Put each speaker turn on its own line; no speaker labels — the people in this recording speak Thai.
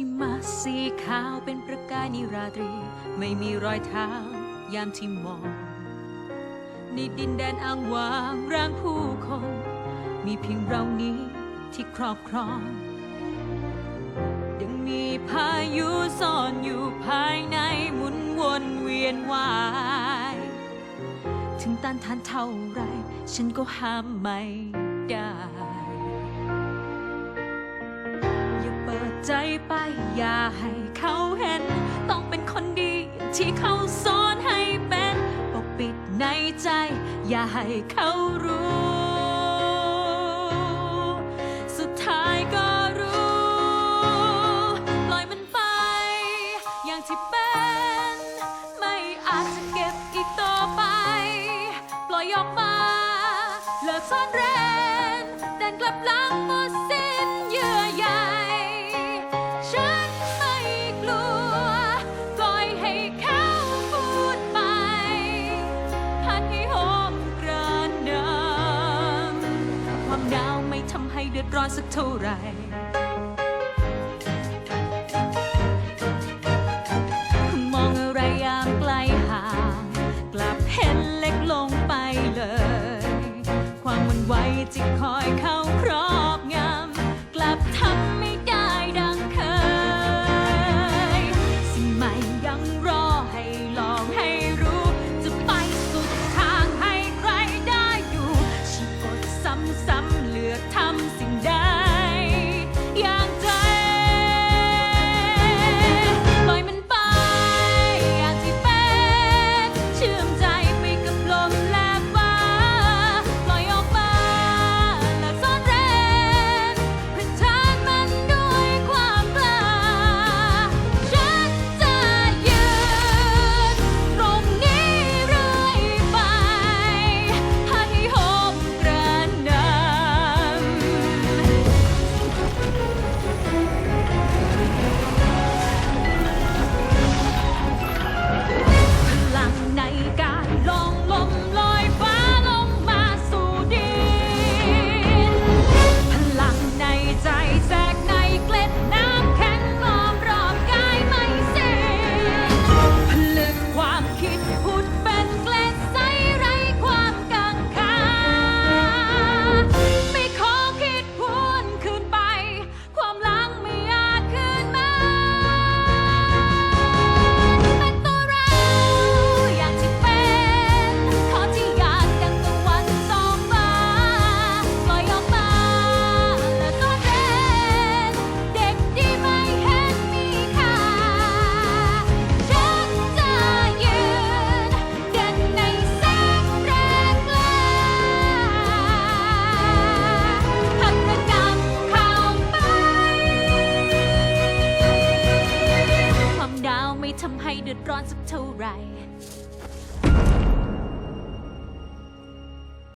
หิมะสีขาวเป็นประกายนิราตรี ไม่มีรอยเท้ายามที่มองในดินแดนอ้างว้างร่างผู้คน มีเพียงเรานี้ที่ครอบครอง ยังมีพายุซ่อนอยู่ภายในหมุนวนเวียนวาย ถึงต้านทานเท่าไร ฉันก็ห้ามไม่ได้ ใจไป อย่าให้เขาเห็น ต้องเป็นคนดีอย่างที่เขาสอนให้เป็นปกปิดในใจ อย่าให้เขารู้ สุดท้ายก็รู้ ปล่อยมันไป อย่างที่เป็น ไม่อาจจะเก็บอีกต่อไป ปล่อยออกมา เลิกซ่อนเร้นเดินกลับหลังหมด ร้อนสักเท่าไหร่มองอะไรยามไกลห่าง กลับเห็นเล็กลงไปเลย ความหวันไหวที่คอยเข้าครอบงำ กลับทำไม่ได้ดังเคย สิ่งใหม่ยังรอให้ลองให้รู้ จะไปสุดทางให้ใครได้ดูฉันอดซ้ำๆเหลือกทำสิ่ง ไม่ทำให้เดือดร้อนสักเท่าไหร่